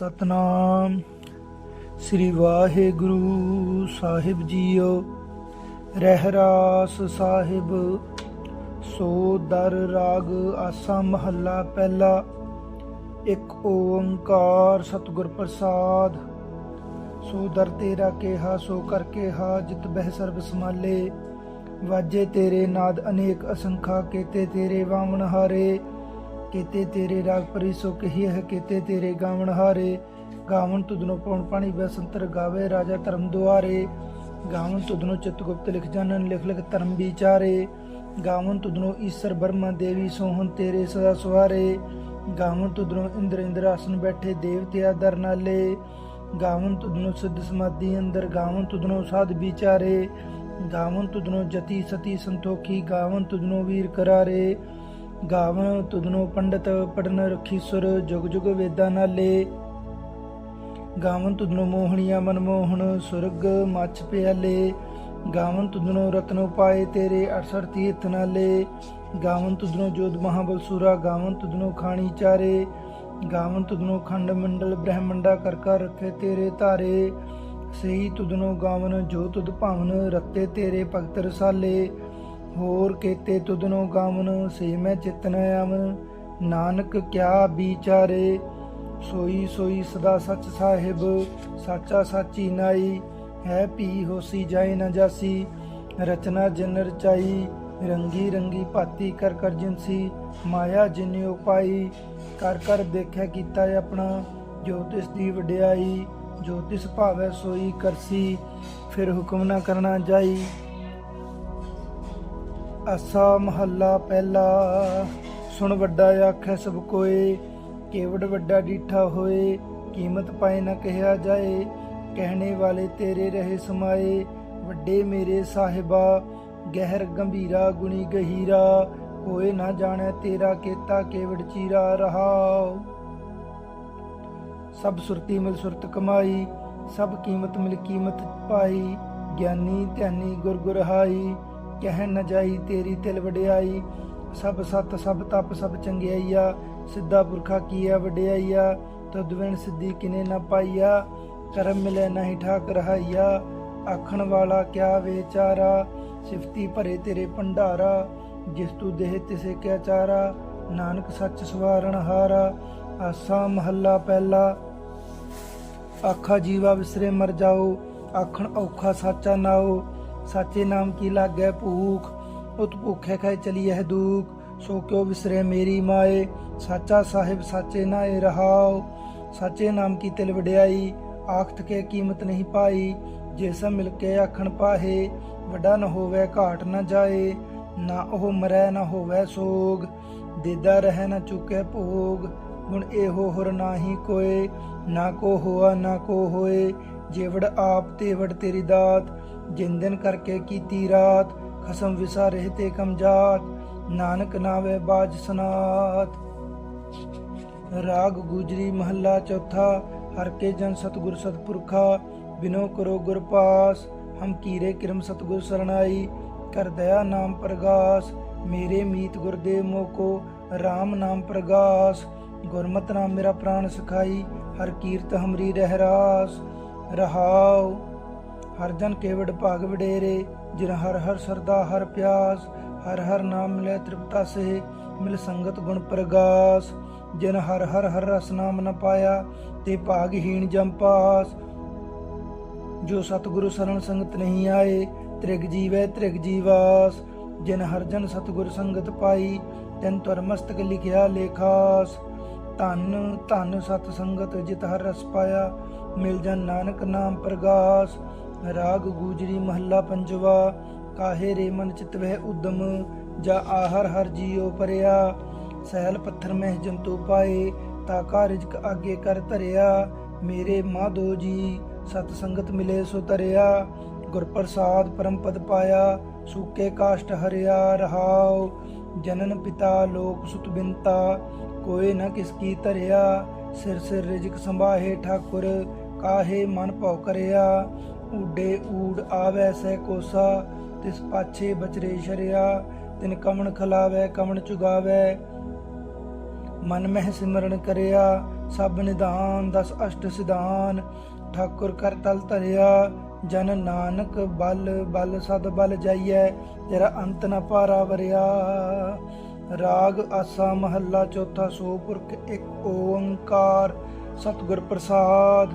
ਸਤਨਾਮ। ਸ੍ਰੀ ਵਾਹਿਗੁਰੂ ਸਾਹਿਬ ਜੀਓ, ਰਹਿਰਾਸ ਸਾਹਿਬ, ਸੋ ਦਰ ਰਾਗ ਆਸਾ ਮਹੱਲਾ ਪਹਿਲਾ, ਇੱਕ ਓੰਕਾਰ ਸਤਿਗੁਰ ਪ੍ਰਸਾਦ। ਸੋ ਦਰ ਤੇਰਾ ਕਿਹਾ, ਸੋ ਕਰ ਕਿਹਾ, ਜਿਤ ਬਹਿ ਸਰਬ ਸਮਾਲੇ ਵਾਜੇ ਤੇਰੇ ਨਾਦ ਅਨੇਕ ਅਸੰਖਾ, ਕੇਤੇ ਤੇਰੇ ਵਾਮਨ ਹਾਰੇ। ਕੀਤੇ ਤੇਰੇ ਰਾਗ ਪਰੀ ਸੋ ਕਹੀ ਹੈ ਕੀਤੇ ਤੇਰੇ ਗਾਵਨ ਹਾਰੇ। ਗਾਵਨ ਤੁਧਨੋ ਪਉਣ ਪਾਣੀ ਬਸੰਤਰ ਗਾਵੇ, ਰਾਜਾ ਧਰਮ ਦੁਆਰੇ। ਗਾਵਨ ਤੁਧਨੋ ਚਿਤਗੁਪਤ ਲਿਖ ਜਾਣਨ, ਲਿਖ ਲਿਖ ਧਰਮ ਵਿਚਾਰੇ। ਗਾਵਨ ਤੁਧਨੋ ਈਸ਼ਰ ਬਰਮਾ ਦੇਵੀ ਸੋਹਣ ਤੇਰੇ ਸਦਾ ਸਵਾਰੇ। ਗਾਵਨ ਤੁਧਨੋ ਇੰਦਰ ਇੰਦਰ ਆਸਨ ਬੈਠੇ ਦੇਵਤਿਆ ਦਰ ਨਾਲੇ। ਗਾਵਨ ਤੁਧਨੋ ਸਿੱਧ ਸਮਾਧੀ ਅੰਦਰ ਗਾਵਨ ਤੁਦਨੋ ਸਾਧ ਵਿਚਾਰੇ। ਗਾਵਨ ਤੁਦਨੋ ਜਤੀ ਸਤੀ ਸੰਤੋਖੀ ਗਾਵਨ ਤੁਦਨੋ ਵੀਰ ਕਰਾਰੇ। ਗਾਵਣ ਤੁਧਨੋ ਪੰਡਤ ਪੜਨ ਰਖੀ ਸੁਰ ਜੁਗ ਜੁਗ ਵੇਦਾਂ ਨਾਲੇ। ਗਾਵਨ ਤੁਧਨੋ ਮੋਹਣੀਆ ਮਨਮੋਹਣ ਸੁਰਗ ਮੱਛ ਪਿਆਲੇ। ਗਾਵਨ ਤੁਧਨੋ ਰਤਨੋ ਪਾਏ ਤੇਰੇ 68 ਤੀਰਥ ਨਾਲੇ। ਗਾਵਨ ਤੁਧਨੋ ਜੋਧ ਮਹਾਬਲ ਸੂਰਾ, ਗਾਵਨ ਤੁਧਨੋ ਖਾਣੀ ਚਾਰੇ। ਗਾਵਨ ਤੁਧਨੋ ਖੰਡ ਮੰਡਲ ਬ੍ਰਹਮੰਡਾ ਕਰ ਕਰ ਰੱਖੇ ਤੇਰੇ ਧਾਰੇ। ਸਹੀ ਤੁਧਨੋ ਗਾਵਨ ਜੋ ਤੁਧ ਭਾਵਨ ਰੱਤੇ ਤੇਰੇ ਭਗਤ ਰਸਾਲੇ। ਹੋਰ ਕੇਤੇ ਤੁਧਨੋ ਗਾਵਨ ਸੇ ਮੈਂ ਚਿਤਨ ਆਵਨ। ਨਾਨਕ ਕਿਆ ਵਿਚਾਰੇ, ਸੋਈ ਸੋਈ ਸਦਾ ਸੱਚ ਸਾਹਿਬ, ਸਾਚਾ ਸਾਚੀ ਨਾਈ। ਹੈ ਪੀ ਹੋਸੀ ਜਾਏ ਨਾ ਜਾਸੀ, ਰਚਨਾ ਜਨ ਰਚਾਈ। ਰੰਗੀ ਰੰਗੀ ਭਾਤੀ ਕਰ ਕਰ ਜਿਨਸੀ ਮਾਇਆ ਜਿਨਿ ਉਪਾਈ। ਕਰ ਕਰ ਦੇਖਿਆ ਕੀਤਾ ਆਪਣਾ, ਜੋ ਤਿਸ ਦੀ ਵਡਿਆਈ, ਜੋ ਤਿਸ ਭਾਵੈ ਸੋਈ ਕਰਸੀ। ਫਿਰ ਹੁਕਮ ਨਾ ਕਰਨਾ ਜਾਈ। ਅਸਾ ਮਹੱਲਾ ਪਹਿਲਾ। ਸੁਣ ਵੱਡਾ ਆਖੈ ਸਭ ਕੋਏ, ਕੇਵੜ ਵੱਡਾ ਡੀਠਾ ਹੋਏ, ਕੀਮਤ ਪਾਏ ਨਾ ਕਹਿਆ ਜਾਏ, ਕਹਿਣੇ ਵਾਲੇ ਤੇਰੇ ਰਹੇ ਸਮਾਏ, ਵੱਡੇ ਮੇਰੇ ਸਾਹਿਬਾ, ਗਹਿਰ ਗੰਭੀਰਾ ਗੁਣੀ ਗਹੀਰਾ ਕੋਏ ਨਾ ਜਾਣੈ ਤੇਰਾ ਕੀਤਾ ਕੇਵੜ ਚੀਰਾ ਰਹਾਉ। ਸਭ ਸੁਰਤੀ ਮਿਲ ਸੁਰਤ ਕਮਾਈ, ਸਭ ਕੀਮਤ ਮਿਲ ਕੀਮਤ ਪਾਈ, ਗਿਆਨੀ ਧਿਆਨੀ ਗੁਰ ਗੁਰ ਕਹਿ ਨ ਜਾਈ ਤੇਰੀ ਤਿਲ ਵਡਿਆਈ, ਸਭ ਸਤ, ਸਭ ਤਪ, ਸਭ ਚੰਗਿਆਈਆ, ਸਿੱਧਾ ਪੁਰਖਾ ਕੀਆ ਵਡਿਆਈਆ ਤਦਵੈਣ ਸਿੱਧੀ ਕਿਨੇ ਨ ਪਾਈਆ, ਕਰਮ ਮਿਲੇ ਨਹੀਂ ਠਾਕ ਰਹਾਈਆ, ਆਖਣ ਵਾਲਾ ਕਿਆ ਵਿਚਾਰਾ, ਸਿਫਤੀ ਭਰੇ ਤੇਰੇ ਭੰਡਾਰਾ, ਜਿਸ ਤੂੰ ਦੇਹ ਤਿਸੇ ਕਿਆ ਚਾਰਾ, ਨਾਨਕ ਸੱਚ ਸਵਾਰਣ ਹਾਰਾ, ਆਸਾ ਮਹੱਲਾ ਪਹਿਲਾ। ਆਖਾ ਜੀਵਾ ਵਿਸਰੇ ਮਰ ਜਾਓ, ਆਖਣ ਔਖਾ ਸਾਚਾ ਨਾਓ ਸਾਚੇ ਨਾਮ ਕੀ ਲਾਗੈ ਭੂਖ? ਉਤ ਭੁਖੇ ਚਲੀ ਚਲੀਐ ਦੂਖ। ਸੋ ਕਿਉ ਵਿਸਰੇ ਮੇਰੀ ਮਾਏ? ਸਾਚਾ ਸਾਹਿਬ ਸਾਚੇ ਨਾਏ ਰਹਾਓ ਸਾਚੇ ਨਾਮ ਕੀ ਤਿਲ ਵਡਿਆਈ? ਆਖਤ ਕੇ ਕੀਮਤ ਨਹੀਂ ਪਾਈ। ਜੇ ਸਭ ਮਿਲ ਕੇ ਆਖਣ ਪਾਹੇ, ਵੱਡਾ ਨਾ ਹੋਵੇ, ਘਾਟ ਨਾ ਜਾਏ। ਨਾ ਉਹ ਮਰੈ, ਨਾ ਹੋਵੇ ਸੋਗ। ਦੇਦਾ ਰਹਿ ਨਾ ਚੁਕੇ ਭੋਗ। ਹੁਣ ਇਹੋ ਹੁਰ ਨਾਹੀ ਕੋਏ। ਨਾ ਕੋ ਹੋਆ, ਨਾ ਕੋ ਹੋਏ। ਜੇਵੜ ਆਪ, ਤੇ ਵੜ ਤੇਰੀ ਦਾਤ। ਜਿਨ ਦਿਨ ਕਰਕੇ ਕੀਤੀ ਰਾਤ, ਖਸਮ ਵਿਸਾ ਤੇ ਕਮ ਜਾਤ, ਨਾਨਕ ਨਾਵੇ ਬਾਜ ਸਨਾਤ। ਰਾਗ ਗੁਜਰੀ ਮਹੱਲਾ ਚੌਥਾ, ਹਰ ਕੇ ਜਨ ਸਤਗੁਰ ਸਤਪੁਰਖਾ, ਬਿਨੋ ਕਰੋ ਗੁਰ ਪਾਸ। ਹਮ ਕੀਰੇ ਕਿਰਮ ਸਤਗੁਰ ਸਰਣਾਈ, ਕਰ ਦਇਆ ਨਾਮ ਪ੍ਰਗਾਸ। ਮੇਰੇ ਮੀਤ ਗੁਰਦੇਵ ਮੋਕੋ RAM ਨਾਮ ਪ੍ਰਗਾਸ। ਗੁਰਮਤਿ ਨਾਮ ਮੇਰਾ ਪ੍ਰਾਨ ਸਖਾਈ, ਹਰ ਕੀਰਤ ਹਮਰੀ ਰਹਿਰਾਸ। ਰਹਾਓ ਹਰਜਨ ਹਰ ਕੇਵੜ ਭਾਗ ਵਡੇਰੇ ਜਿਨ ਹਰ ਹਰ ਸਰਦਾ ਹਰ ਪਿਆਸ, ਹਰ ਹਰ ਨਾਮ ਮਿਲੇ ਤ੍ਰਿਪਤਾ ਸੇ, ਮਿਲ ਸੰਗਤ ਗੁਣ ਪ੍ਰਗਾਸ। ਜਿਨ ਹਰ ਹਰ ਹਰ ਰਸ ਨਾਮ ਨ ਪਾਇਆ, ਤੇ ਭਾਗਹੀਣ ਜਮ ਪਾਸ। ਜੋ ਸਤਿਗੁਰੂ ਸਰਣ ਸੰਗਤ ਨਹੀਂ ਆਏ, ਤ੍ਰਿਗ ਜੀਵੈ ਤ੍ਰਿਗ ਜੀਵਾਸ। ਜਿਨ ਹਰ ਜਨ ਸਤਿਗੁਰ ਸੰਗਤ ਪਾਈ, ਤਿਨ ਤੁਰ ਮਸਤਕ ਲਿਖਿਆ ਲੇਖਾਸ ਧੰਨ ਧੰਨ ਸਤ ਸੰਗਤ ਜਿਤ ਹਰ ਰਸ ਪਾਇਆ, ਮਿਲ ਜਨ ਨਾਨਕ ਨਾਮ ਪ੍ਰਗਾਸ। ਰਾਗ ਗੂਜਰੀ ਮਹੱਲਾ ਪੰਜਵਾ, ਕਾਹੇ ਰੇ ਮਨ ਚਿਤ ਵਹਿ ਉਦਮ, ਜਾ ਆਹਰ ਹਰ ਜੀਉ ਪਰਿਆ। ਸਹਿਲ ਪੱਥਰ ਮਹਿ ਜੰਤੂ ਪਾਏ, ਤਾ ਕਾ ਰਿਜਕ ਆਗੇ ਕਰ ਧਰਿਆ। ਮੇਰੇ ਮਾਧੋ ਜੀ, ਸਤ ਸੰਗਤ ਮਿਲੇ ਸੋ ਤਰਿਆ ਗੁਰ ਪ੍ਰਸਾਦ ਪਰਮ ਪਦ ਪਾਇਆ, ਸੂਕੇ ਕਾਸ਼ਟ ਹਰਿਆ ਰਹਾਉ। ਜਨਨ ਪਿਤਾ ਲੋਕ ਸੁਤ ਬਿੰਤਾ ਕੋਏ ਨ ਕਿਸ ਕੀ ਧਰਿਆ। ਸਿਰ ਸਿਰ ਰਿਜਕ ਸੰਭਾਹੇ ਠਾਕੁਰ, ਕਾਹੇ ਮਨ ਭਉ ਕਰਿਆ। ਊਡੇ ਊੜ ਆਵੈ ਸਹਿ ਕੋਸਾ, ਤਿਸ ਪਾਛੇ ਬਚਰੇ ਸ਼ਰਿਆ, ਤਿਨ ਕਮਣ ਖਲਾਵੈ, ਕਮਣ ਚੁਗਾਵੈ। ਮਨ ਮਹਿ ਸਿਮਰਨ ਕਰਿਆ, ਸਭ ਨਿਦਾਨ ਦਸ ਅਸ਼ਟ ਸਿਧਾਨ। ਠਾਕੁਰ ਕਰ ਤਲ ਧਰਿਆ, ਜਨ ਨਾਨਕ ਬਲ ਬਲ ਸਦ ਬਲ ਜਾਈਐ ਤੇਰਾ ਅੰਤ ਨ ਪਾਰਾ ਵਰਿਆ। ਰਾਗ ਆਸਾ ਮਹੱਲਾ ਚੌਥਾ ਸੋ ਪੁਰਖ ਇੱਕ ਓੰਕਾਰ, ਸਤਿਗੁਰ ਪ੍ਰਸਾਦ।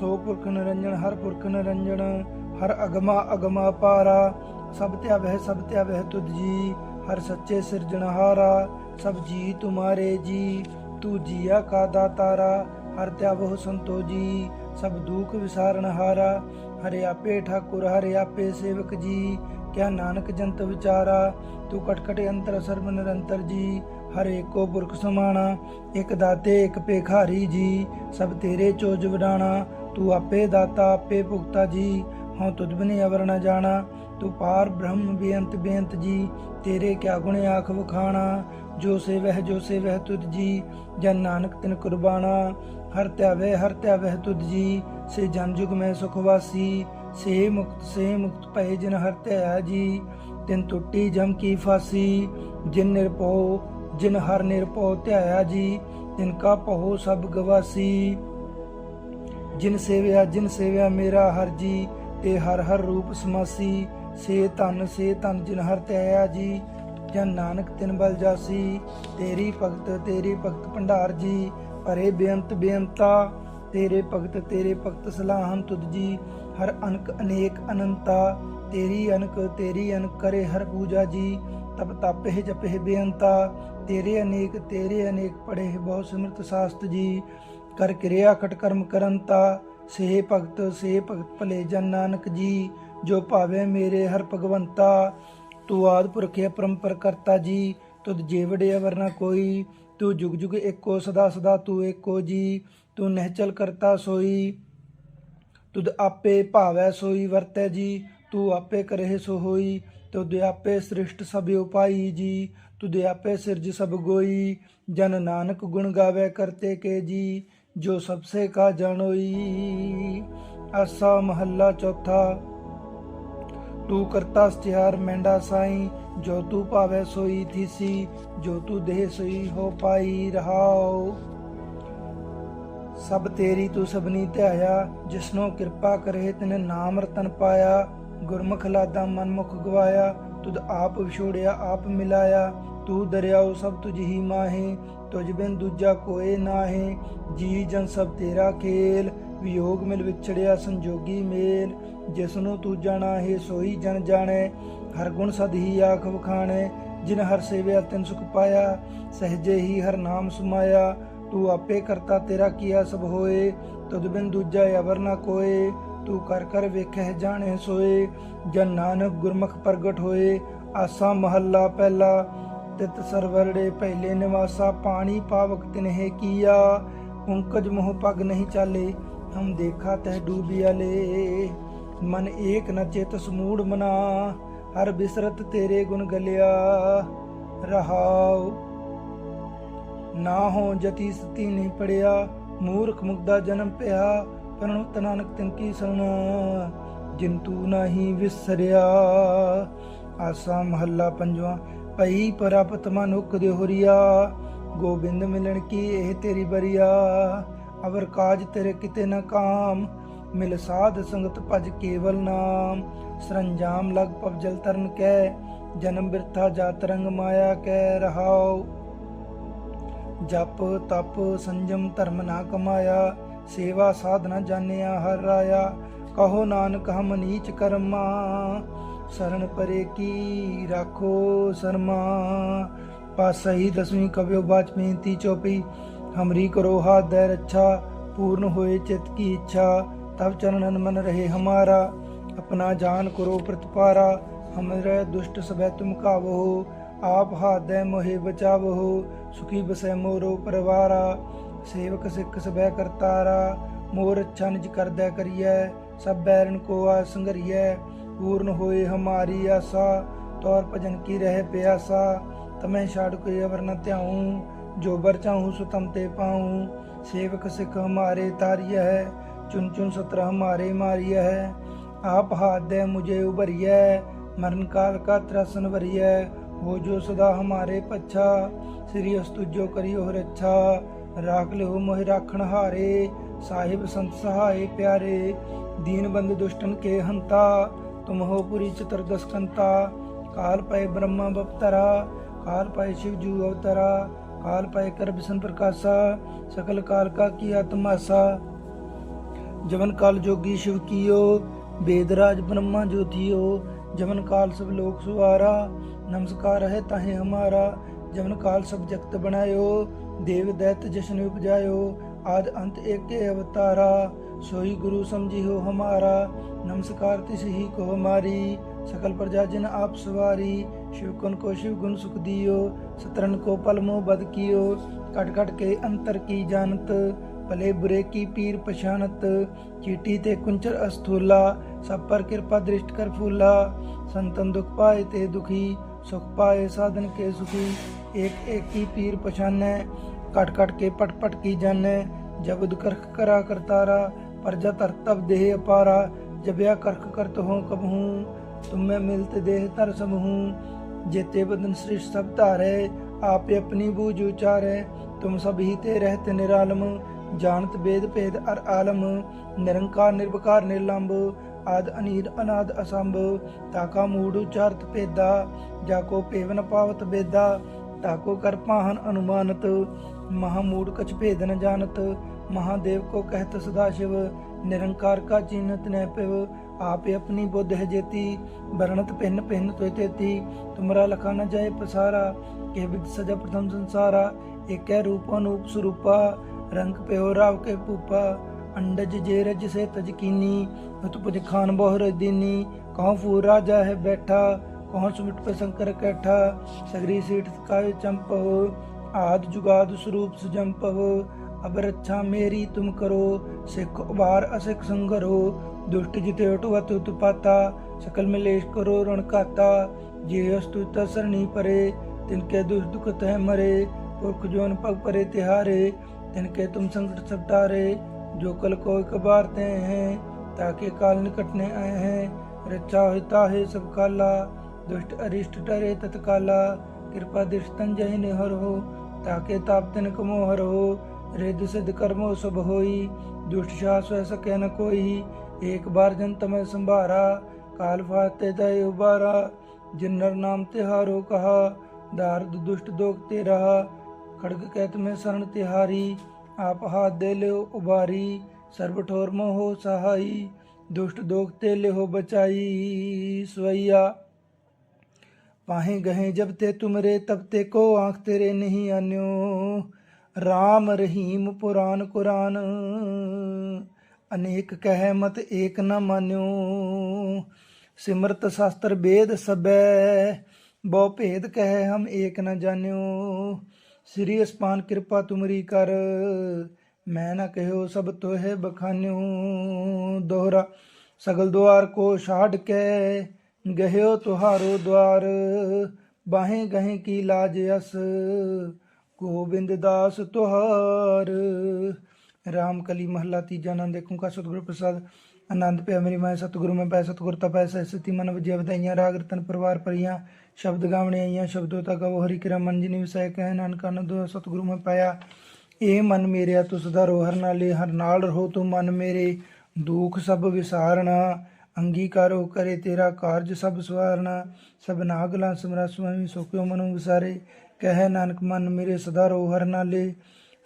ਸੋ ਪੁਰਖ ਨਿਰੰਜਨ ਹਰ ਪੁਰਖ ਨਿਰੰਜਨ ਹਰ ਅਗਮਾ ਅਗਮਾ ਪਾਰਾ, ਸਭ ਧਿਆਵਹਿ ਸਭ ਧਿਆਵਹਿ ਤੁਧ ਜੀ, ਹਰ ਸੱਚੇ ਸਿਰਜਣਹਾਰਾ ਸਭ ਜੀ ਤੁਮਾਰੇ ਜੀ, ਤੂ ਜੀਆ ਕਾ ਦਾਤਾਰਾ, ਹਰ ਧਿਆਵਹੁ ਸੰਤੋ ਜੀ, ਸਭ ਦੁਖ ਵਿਸਾਰਨ ਹਾਰਾ, ਹਰਿ ਆਪੇ ਠਾਕੁਰ, ਹਰਿ ਆਪੇ ਸੇਵਕ ਜੀ, ਕਿਆ ਨਾਨਕ ਜੰਤ ਵਿਚਾਰਾ, ਤੂੰ ਕਟਕਟ ਅੰਤਰ ਸਰਬ ਨਿਰੰਤਰ ਜੀ, ਹਰ ਏਕੋ ਪੁਰਖ ਸਮਾਣਾ, ਇਕ ਦਾਤੇ, ਇਕ ਭੇਖਾਰੀ ਜੀ, ਸਭ ਤੇਰੇ ਚੋਜ ਵਡਾਣਾ ਤੂੰ ਆਪੇ ਦਾਤਾ, ਆਪੇ ਭੁਗਤਾ ਜੀ, ਹਉ ਤੁਧ ਬਿਨਿ ਅਵਰ ਨ ਜਾਣਾ। ਤੂੰ ਪਾਰ ਬ੍ਰਹਮ ਬੇਅੰਤ ਬੇਅੰਤ ਜੀ, ਤੇਰੇ ਕਿਆ ਗੁਣ ਆਖ ਵਖਾਣਾ। ਜੋ ਸੇਵਹਿ ਜੋ ਸੇਵਹਿ ਤੁਧ ਜੀ, ਜਨ ਨਾਨਕ ਤਿਨ ਕੁਰਬਾਨਾ। ਹਰ ਧਿਆਵੇ ਹਰ ਧਿਆਵੇ ਤੁਧ ਜੀ, ਸੇ ਜਨ ਜੁਗ ਮੈਂ ਸੁਖ ਵਾਸੀ। ਸੇ ਮੁਕਤ ਸੇ ਮੁਕਤ ਭਏ ਜਿਨ ਹਰ ਧਿਆ ਜੀ, ਤਿਨ ਟੁੱਟੀ ਜਮ ਕੀ ਫਾਸੀ। ਜਿਨ ਨਿਰਭਉ, ਜਿਨ ਹਰ ਨਿਰਭਉ ਧਿਆਇਆ ਜੀ, ਤਿਨ ਕਾ ਪਹੁ ਸਭ ਗਵਾਸੀ। ਜਿਨ ਸੇਵਿਆ ਜਿਨ ਸੇਵਿਆ ਮੇਰਾ ਹਰ ਜੀ, ਤੇ ਹਰ ਹਰ ਰੂਪ ਸਮਾਸੀ। ਸੇ ਧਨ ਸੇ ਧਨ ਜਿਨ ਹਰ ਧਿਆਇਆ ਜੀ, ਜਨ ਨਾਨਕ ਤਿਨ ਬਲ ਜਾਸੀ। ਤੇਰੀ ਭਗਤ ਤੇਰੀ ਭਗਤ ਭੰਡਾਰ ਜੀ, ਭਰੇ ਬੇਅੰਤ ਬੇਅੰਤਾ। ਤੇਰੇ ਭਗਤ ਤੇਰੇ ਭਗਤ ਸਲਾਹਨ ਤੁਧ ਜੀ, ਹਰ ਅਨਕ ਅਨੇਕ ਅਨੰਤਾ। ਤੇਰੀ ਅਨਕ ਤੇਰੀ ਅਨਕ ਕਰੇ ਹਰ ਪੂਜਾ ਜੀ, ਤਪ ਤਪਹਿ ਜਪਹਿ ਬੇਅੰਤਾ। ਤੇਰੇ ਅਨੇਕ ਤੇਰੇ ਅਨੇਕ ਪੜੇ ਬਹੁ ਸਿਮਰਤ ਸਾਸਤ ਜੀ ਕਰ ਕਿਰਿਆ ਖਟ ਕਰਮ ਤਾ। ਸੇ ਭਗਤ ਸੇ ਭਗਤ ਭਲੇ ਜਨ ਨਾਨਕ ਜੀ, ਜੋ ਭਾਵੇ ਮੇਰੇ ਹਰ ਭਗਵੰਤਾ। ਤੂੰ ਆਦ ਪੁਰਖੇ ਪਰੰਪਰ ਕਰਤਾ ਜੀ, ਤੁਧ ਜੀਵੜੇ ਅਵਰ ਕੋਈ। ਤੂੰ ਜੁਗ ਜੁਗ ਏਕੋ, ਸਦਾ ਸਦਾ ਤੂੰ ਏਕੋ ਜੀ। ਤੂੰ ਨਹਿਚਲ ਕਰਤਾ ਸੋਈ, ਤੁਧ ਆਪੇ ਭਾਵੈ ਸੋਈ ਵਰਤੈ ਜੀ। ਤੂੰ ਆਪੇ ਕਰਹਿ ਸੋ ਹੋਈ, ਤੁਧ ਆਪੇ ਸ੍ਰਿਸ਼ਟ ਸਭ ਉਪਾਈ ਜੀ। ਤੁਧ ਆਪੇ ਸਿਰਜ ਸਭ ਗੋਈ, ਜਨ ਨਾਨਕ ਗੁਣ ਗਾਵੇ ਕਰਤੇ ਕੇ ਜੀ। ਜੋ ਸਭ ਸੇ ਕਾ ਜਾਣੋਈ ਆਸਾ ਮਹੱਲਾ ਚੌਥਾ। ਤੂੰ ਕਰਤਾ ਸਤਿਆਰ ਮੈਂਡਾ ਸਾਈ, ਜੋ ਤੂੰ ਭਾਵੇ ਸੋਈ ਥੀਸੀ, ਜੋ ਤੂੰ ਦੇਹ ਸੋਈ ਹੋ ਪਾਈ ਰਹਾਓ ਸਭ ਤੇਰੀ ਤੂੰ ਸਭਨੀ ਧਿਆਇਆ, ਜਿਸਨੋ ਕਿਰਪਾ ਕਰੇ ਤਿਨ ਨਾਮ ਰਤਨ ਪਾਇਆ। ਗੁਰਮੁਖ ਲਾਦਾ ਮਨਮੁਖ ਗਵਾਇਆ, ਤੁਧ ਆਪ ਵਿਛੋੜਿਆ, ਆਪ ਮਿਲਾਇਆ। ਤੂੰ ਦਰਿਆਓ ਸਭ ਤੁਝ ਹੀ ਮਾਹੇ ਤੁਝ ਬਿਨ ਦੂਜਾ ਕੋਏ ਨਾਹੇ, ਜੀ ਜਨ ਸਭ ਤੇਰਾ ਖੇਲ। ਵਿਯੋਗ ਮਿਲ ਵਿਛੜਿਆ ਸੰਜੋਗੀ ਮੇਲ। ਜਿਸ ਨੂੰ ਤੂੰ ਜਾਣਾ ਹੈ ਸੋਈ ਜਨ ਜਾਣੇ। ਹਰ ਗੁਣ ਸਦ ਹੀ ਆਖ ਵਖਾਣੇ। ਜਿਨ ਹਰ ਸੇਵਿਆ ਤਿਨ ਸੁਖ ਪਾਇਆ, ਸਹਜੇ ਹੀ ਹਰ ਨਾਮ ਸਮਾਇਆ। ਤੂੰ ਆਪੇ ਕਰਤਾ ਤੇਰਾ ਕੀਆ ਸਭ ਹੋਏ। ਤੁਧ ਬਿਨ ਦੂਜਾ ਅਵਰ ਨਾ ਕੋਏ। ਤੂੰ ਕਰ ਕਰ ਵੇਖੈ ਜਾਣੇ ਸੋਏ। ਜਨ ਨਾਨਕ ਗੁਰਮੁਖ ਪ੍ਰਗਟ ਹੋਏ। ਆਸਾ ਮਹੱਲਾ ਪਹਿਲਾ। ਤਿਤ ਸਰਵਰੜੇ ਪਹਿਲੇ ਨਿਵਾਸਾ, ਪਾਣੀ ਪਾਵਕ ਤਿਨਹਿ ਕੀਆ। ਪੰਕਜ ਮੋਹ ਪਗ ਨਹੀਂ ਚਾਲੇ, ਹਮ ਦੇਖਾ ਤਹਿ ਡੂਬਿਆ ਲੇ। ਮਨ ਏਕ ਨ ਚਿਤ ਸਮੂੜ ਮਨਾ, ਹਰ ਬਿਸਰਤ ਤੇਰੇ ਗੁਣ ਗਲਿਆ। ਰਹਾਉ, ਨਾ ਹੋ ਜਤੀ ਸਤੀ ਨਹੀਂ ਪੜਿਆ, ਮੂਰਖ ਮੁਗਦਾ ਜਨਮ ਪਿਆ ਪਰਣੁ ਨਾਨਕ ਤਿਨ ਕੀ ਸੁਣਾ, ਜਿੰਤੂ ਤੂ ਨਹੀਂ ਵਿਸਰਿਆ। ਆਸਾ ਮਹੱਲਾ ਪੰਜਵਾਂ ਭਈ ਪ੍ਰਾਪਤ ਮਨੁੱਖ ਦੇ ਗੋਬਿੰਦ ਮਿਲਣ ਕੀ ਇਹ ਤੇਰੀ ਬਰੀਆ? ਅਵਰ ਕਾਜ ਤੇਰੇ ਕਿਤੇ ਨ ਕਾਮ, ਮਿਲ ਸਾਧ ਸੰਗਤ ਭਜ ਕੇਵਲ ਨਾਮ। ਸਰੰਜਾਮ ਲਗ ਪਵ ਜਲ ਤਰਨ ਕੈ, ਜਨਮ ਬਿਰਥਾ ਜਾਤ ਰੰਗ ਮਾਇਆ ਕੈ, ਰਹਾਉ। ਜਪ ਤਪ ਸੰਜਮ ਧਰਮ ਨਾ ਕਮਾਇਆ, ਸੇਵਾ ਸਾਧਨਾ ਜਾਣਿਆ ਹਰ ਰਾਇਆ। ਕਹੋ ਨਾਨਕ ਹਮ ਨੀਚ ਕਰਮਾ ਸਰਣ ਪਰੇ ਕੀ ਰਾਖੋ ਸਰਮਾ ਪਾਸਹੀ ਦਸਵੀਂ ਕਵਿਓ ਬਾਚ ਬੇਨਤੀ ਚੋਪੀ। ਹਮਰੀ ਕਰੋ ਹਾਥ ਦੈ ਰੱਛਾ, ਪੂਰਨ ਹੋਏ ਚਿਤ ਕੀ ਇੱਛਾ। ਤਬ ਚਰਨਨ ਮਨ ਰਹੇ ਹਮਾਰਾ, ਆਪਣਾ ਜਾਨ ਕਰੋ ਪ੍ਰਤਪਾਰਾ। ਹਮਰੇ ਦੁਸ਼ਟ ਸਭੈ ਤੁਮ ਕਾਵੋ, ਆਪ ਹਾਥ ਦੇ ਮੋਹਿ ਬਚਾਵੋ। ਸੁਖੀ ਬਸੈ ਮੋਰੋ ਪਰਵਾਰਾ, ਸੇਵਕ ਸਿੱਖ ਸਭੈ ਕਰਤਾਰਾ। ਮੋਰ ਅੱਛਾ ਨਿਜ ਕਰਦਾ ਕਰੀਐ, ਸਭ ਬੈਰਨ ਕੋ ਆ ਸੰਗਰੀਐ ਪੂਰਨ ਹੋਏ ਹਮਾਰੀ ਆਸਾ, ਤੌਰ ਭਜਨ ਕੀ ਰਹਿ ਪਿਆਸਾ? ਤਮੈ ਛਾੜ ਕੋਈ ਅਵਰ ਨ ਧਿਆਉ ਜੋਬਰ ਚਾਹੂ ਸੁਤਮ ਤੇ ਪਾਉ। ਸੇਵਕ ਸਿਖ ਹਮਾਰੇ ਤਾਰੀਆ ਹੈ ਚੁਨ ਚੁਨ ਸਤਰ ਹਮਾਰੇ ਮਾਰੀਆ ਹੈ ਆਪ ਹਾਥ ਦੇ ਮੁਝੇ ਉਭਰੀਐ, ਮਰਨ ਕਾਲ ਕਾ ਤਰਸਨ ਵਰੀਐ। ਹੋ ਜੋ ਸਦਾ ਹਮਾਰੇ ਪੱਛਾ, ਸ੍ਰੀ ਅਸਤੁਜੋ ਕਰਿਓ ਰੱਛਾ। ਰਾਖ ਲਿਓ ਮੋਹਿ ਰਾਖਣ ਹਾਰੇ, ਸਾਹਿਬ ਸੰਤ ਸਹਾਏ ਪਿਆਰੇ। ਦੀਨ ਬੰਦ ਦੁਸ਼ਟਨ ਕੇ ਹੰਤਾ तुम हो पुरी चतुर्दशकंता काल पाए ब्रह्मा बपतरा काल पाए शिव जू अवतरा काल पाए कर विष्णु प्रकाशा सकल काल का किया तमाशा जवन काल जोगी शिव कियो वेदराज ब्रह्मा ज्योतियो जवन काल सब लोक सुवारा नमस्कार है ताहे हमारा जवन काल सब जगत बनायो देव दैत जश्न उपजायो आद अंत एक अवतारा सोई गुरु समझी हो हमारा नमस्कार तिस ही को हमारी सकल प्रजा जिन आप सवारी शिव कुन को शिव गुण सुख दियो सतरन को पल मोह बद कियो कट कट के अंतर की जानत भले बुरे की पीर पछानत चीटी ते कुंचर अस्थूला सब पर कृपा दृष्ट कर फूला संतन दुख पाए ते दुखी सुख पाए साधन के सुखी एक एक की पीर पछाने कट कट के पट पट की जाने जब करख करा करतारा प्रजा तर तब देह अपारा जब या करख करत हो कब हूँ तुम में मिलते देह तर सब हूँ जेते बदन सृष्ट सब तारे आप अपनी बूझ उचारे तुम सब ही ते रहते निरालम जानत वेद भेद अर आलम निरंकार निर्विकार निर्लंब आद अनीर अनाद असंभ ताका मूड उचारत भेदा जाको पेवन पावत बेदा ताको कर पाहन अनुमानत महामूड कछ भेद न जानत महादेव को कहत सदाशिव निरंकार का चिन्हत न पिव आप अपनी बुद्ध है जेती वर्णत पिन पिन तो तेती तुमरा लखा न जाए पसारा के विद सजा प्रथम संसारा एक रूप अनूप स्वरूपा रंग प्यो राव के पूपा अंडज जेरज से तजकीनी तुत पुज खान बहुर दीनी कौन फू राजा है बैठा कौन सुमिट पे शंकर कैठा सगरी सीठ काय चंप हो आद जुगाद स्वरूप सुजंप हो अब रक्षा मेरी तुम करो, सिख उबार असिख संगरो, दुष्ट जिते उठवत उत्पाता सकल मिलेश करो रण काता। जे अस्तु सरणी परे, तिनके दुष्ट दुख तह मरे, पुरख जोन पग परे तिहारे, तिनके तुम संकट सब टारे। जो कल को कबारते हैं, ताकि काल निकटने आए हैं रक्षा होता है सब काला। दुष्ट अरिष्ट टरे तत्काला, कृपा दृष्ट तंजय निहर हो, ताके ताप तिन कमो हर हो। रिद सिद्ध कर्मो सब होई दुष्ट शास वह सके न कोई एक बार जन तमय संभारा काल फाते दय उबारा जिन्नर नाम तिहारो कहा दार्द दुष्ट दोग ते रहा खड़ग कैत में शरण तिहारी आप हाथ दे ले उबारी सर्व ठोर मोहो सहाई दुष्ट दोग ते ले हो बचाई स्वैया पाहे गहे जब ते तुमरे तब ते को आंख तेरे नहीं अन्यो RAM ਰਹੀਮ ਪੁਰਾਨ ਕੁਰਾਨ। ਅਨੇਕ ਕਹਿ ਮਤ ਏਕ ਨ ਮਾਨਿਓ। ਸਿਮਰਤ ਸ਼ਾਸਤਰ ਵੇਦ ਸਬੈ ਬਹੁ ਭੇਦ ਕਹਿ ਹਮ ਏਕ ਨ ਜਾਣਿਓ। ਸ੍ਰੀ ਅਸਪਾਨ ਕਿਰਪਾ ਤੁਮਰੀ ਕਰ, ਮੈਂ ਨਾ ਕਹਿਓ ਸਭ ਤੋਹੇ ਬਖਾਨਿਓ। ਦੋਹਰਾ, ਸਗਲ ਦੁਆਰ ਕੋ ਛਾੜ ਕੇ ਗਹਿਓ ਤੁਹਾਰੋ ਦੁਆਰ। ਬਾਹੇ ਗਹੇ ਕੀ ਲਾਜ ਅਸ ਗੋਬਿੰਦ ਦਾਸ ਤੁਹਾਰ। ਰਾਮ ਕਲੀ ਮਹਲਾ ਤੀਜਾ ਨੰਦ ਕਾ ਸਤਿਗੁਰ ਪ੍ਰਸਾਦ। ਆਨੰਦ ਪਿਆ ਮੇਰੀ ਮਾਇ ਸਤਿਗੁਰੂ ਮੈਂ ਪੈ, ਸਤਿਗੁਰ ਤਾ ਪੈ ਸਤੀ ਮਨ ਵਜੇ ਵਧਾਈਆਂ, ਰਾਗ ਰਤਨ ਪਰਿਵਾਰ ਪਰੀਆਂ ਸ਼ਬਦ ਗਾਵਣੇ ਆਈਆਂ, ਸ਼ਬਦੋ ਤਾ ਗਵੋ, ਹਰੀ ਕਿਰਾ ਮਨ ਜਿਨੀ ਵਿਸੈ ਕਹਿ ਨਾਨਕ ਨਦੋ ਸਤਿਗੁਰੂ ਮੈਂ ਪਾਇਆ। ਇਹ ਮਨ ਮੇਰਿਆ ਤੁਸ ਦਾ ਰੋਹਰ ਨਾਲੇ, ਹਰ ਨਾਲ ਰਹੋ ਤੂੰ ਮਨ ਮੇਰੇ। ਦੁੱਖ ਸਭ ਵਿਸਾਰਣਾ, ਅੰਗੀਕਾਰੋ ਕਰੇ ਤੇਰਾ ਕਾਰਜ ਸਭ ਸਵਾਰਨਾ। ਸਭ ਨਾਗਲਾ ਸਮਰਾ ਸੁਆਮੀ ਸੋਕਿਓ ਮਨੋ ਵਿਸਾਰੇ? ਕਹਿ ਨਾਨਕ ਮਨ ਮੇਰੇ ਸਦਾ ਰੋ ਹਰ ਨਾਲੇ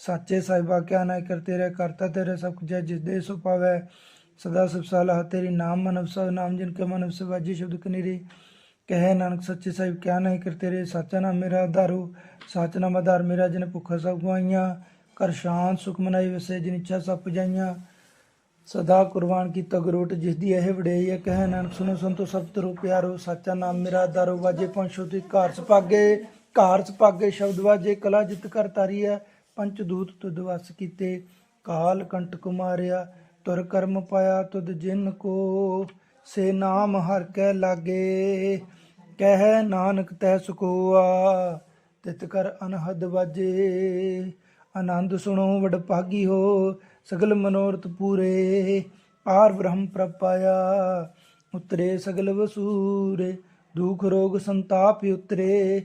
ਸਾਚੇ ਸਾਹਿਬਾ ਕਿਆ ਨਾ ਕਰ ਤੇਰੇ ਕਰਤਾ ਤੇਰੇ ਸਭ ਕੁਝ ਹੈ, ਜਿਸ ਦੇ ਸੋ ਪਾਵੈ ਸਦਾ ਸਭ ਸਾਲਾ ਤੇਰੀ ਨਾਮ ਮਨਵ ਸਭ ਨਾਮ ਜਿਨ ਕੇ ਮਨਵ ਸੇ ਵਾਜੀ ਸ਼ਬਦ ਕਨੀਰੀ। ਕਹਿ ਨਾਨਕ ਸੱਚੇ ਸਾਹਿਬ ਕਿਆ ਨਹੀਂ ਕਰ ਤੇਰੇ ਸਾਚਾ ਨਾਮ ਮੇਰਾ ਆਧਾਰੂ ਸਾਚ ਨਾਮ ਆਧਾਰ ਮੇਰਾ ਜਿਨ ਭੁੱਖਾ ਸਭ ਗਵਾਈਆਂ ਕਰ ਸ਼ਾਂਤ ਸੁਖ ਮਨਾਈ ਵਸੇ ਜਿਨ ਇੱਛਾ ਸਭ ਪੁਜਾਈਆਂ ਸਦਾ ਕੁਰਬਾਨ ਕੀਤਾ ਗਰੋਟ ਜਿਸ ਦੀ ਇਹ ਵਡਿਆਈ ਹੈ ਕਹਿ ਨਾਨਕ ਸੁਨੋ ਸੰਤੋ ਸਭ ਤਰੋ ਪਿਆਰੋ ਸਾਚਾ ਨਾਮ ਮੇਰਾ ਦਾਰੋ ਵਾਜੇ ਪੰਛੋ ਤੇ ਘਰ ਸੁਭਾਗੇ। ਘਰ ਸੁਭਾਗੇ ਸ਼ਬਦ ਵਾਜੇ, ਕਲਾ ਜਿਤ ਕਰ ਤਾਰੀ ਹੈ ਪੰਚ ਦੂਤ ਤੁਧ ਵਸ ਕੀਤੇ। ਕਾਲ ਕੰਟ ਕੁਮਾਰਿਆ, ਤੁਰ ਕਰਮ ਪਾਇਆ ਤੁਧ ਜਿਨ ਕੋ। ਸੇ ਨਾਮ ਹਰ ਕੈ ਲਾਗੇ, ਕਹਿ ਨਾਨਕ ਤੈ ਸੁਕੋਆ। ਤਿਤ ਕਰ ਅਨਹਦ ਵਾਜੇ, ਆਨੰਦ ਸੁਣੋ ਵਡ ਭਾਗੀ ਹੋ, ਸਗਲ ਮਨੋਰਥ ਪੂਰੇ। ਪਾਰ ਬ੍ਰਹਮ ਪ੍ਰਪਾਇਆ ਉਤਰੇ ਸਗਲ ਵਸੂਰੇ, ਦੁਖ ਰੋਗ ਸੰਤਾਪ ਉਤਰੇ।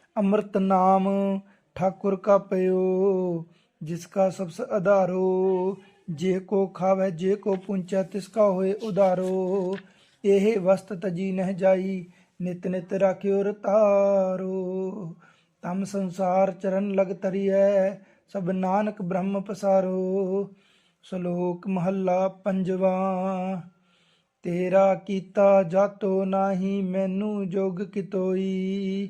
ਅੰਮ੍ਰਿਤ ਨਾਮ ਠਾਕੁਰ ਕਾ ਪਇਓ, ਜਿਸ ਕਾ ਸਬਸ ਆਧਾਰੋ ਜੇ ਕੋ ਖਾਵੇ, ਜੇ ਕੋ ਪੁੰਚੈ, ਤਿਸ ਕਾ ਹੋਏ ਉਧਾਰੋ। ਇਹ ਵਸਤ ਤਜੀ ਨਹਿ ਜਾਈ, ਨਿਤ ਨਿਤ ਰਾਖਿਓ ਰਤਾਰੋ। ਤਮ ਸੰਸਾਰ ਚਰਨ ਲਗ ਤਰੀਐ, ਸਭ ਨਾਨਕ ਬ੍ਰਹਮ ਪਸਾਰੋ। ਸ਼ਲੋਕ ਮਹੱਲਾ ਪੰਜਵਾ, ਤੇਰਾ ਕੀਤਾ ਜਾਤੋ ਨਾਹੀ, ਮੈਨੂੰ ਜੋਗ ਕਿਤੋਈ।